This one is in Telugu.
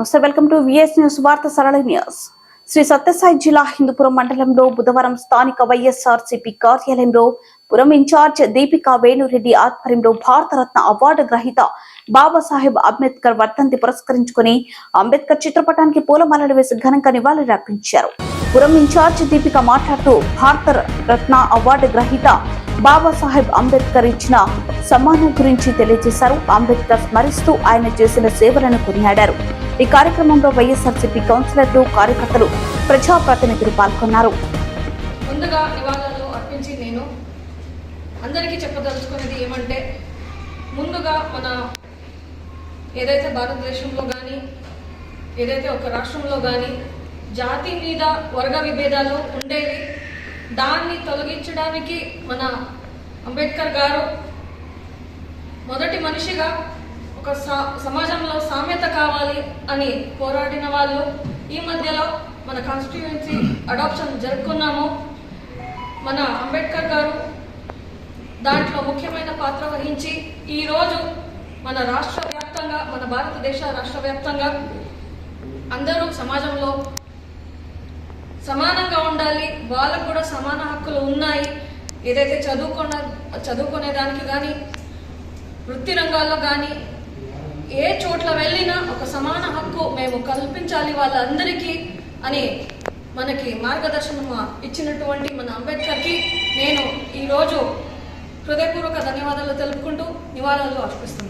నమస్తే వెల్కమ్ టు విఎస్ న్యూస్ వార్త సరళ న్యూస్. శ్రీ సత్యసాయి జిల్లా హిందూపురం మండలంలో బుధవారం స్థానిక వైఎస్ఆర్సీపీ కార్యాలయంలో పురం ఇన్ఛార్జ్ దీపికా వేణురెడ్డి ఆధ్వర్యంలో భారతరత్న అవార్డు గ్రహీత బాబాసాహెబ్ అంబేద్కర్ వర్ధంతి పురస్కరించుకుని అంబేద్కర్ చిత్రపటానికి పూలమాలలు వేసి ఘనంగా నివాళులర్పించారు పురం ఇన్ఛార్జ్ దీపిక మాట్లాడుతూ భారత రత్న అవార్డు గ్రహీత బాబాసాహెబ్ అంబేద్కర్ ఇచ్చిన సమ్మానం గురించి తెలియజేశారు. అంబేద్కర్ స్మరిస్తూ ఆయన చేసిన సేవలను కొనియాడారు. ఈ కార్యక్రమంలో వైఎస్ఆర్సీపీ కౌన్సిలర్లు కార్యకర్తలు ప్రజాప్రతినిధులు పాల్గొన్నారు. ముందుగా నివాళులు అర్పించి నేను అందరికీ చెప్పదలుచుకునేది ఏమంటే ముందుగా మన ఏదైతే భారతదేశంలో కానీ ఏదైతే ఒక రాష్ట్రంలో కానీ జాతి మీద వర్గ విభేదాలు ఉండేవి దాన్ని తొలగించడానికి మన అంబేద్కర్ గారు మొదటి మనిషిగా ఒక సా- సమాజంలో సామ్యత కావాలి అని పోరాడిన వాళ్ళు ఈ మధ్యలో మన కాన్స్టిట్యుయెన్సీ అడాప్షన్ జరుపుకున్నాము. మన అంబేద్కర్ గారు దాంట్లో ముఖ్యమైన పాత్ర వహించి ఈరోజు మన రాష్ట్ర వ్యాప్తంగా మన భారతదేశ రాష్ట్ర వ్యాప్తంగా అందరూ సమాజంలో సమానంగా ఉండాలి. వాళ్ళకు కూడా సమాన హక్కులు ఉన్నాయి. ఏదైతే చదువుకున్న చదువుకునే దానికి కానీ వృత్తి రంగాల్లో కానీ ఏ చోట్ల వెళ్ళినా ఒక సమాన హక్కు మేము కల్పించాలి వాళ్ళందరికీ అని మనకి మార్గదర్శనం ఇచ్చినటువంటి మన అంబేద్కర్కి నేను ఈరోజు హృదయపూర్వక ధన్యవాదాలు తెలుపుకుంటూ నివాళులు అర్పిస్తున్నాను.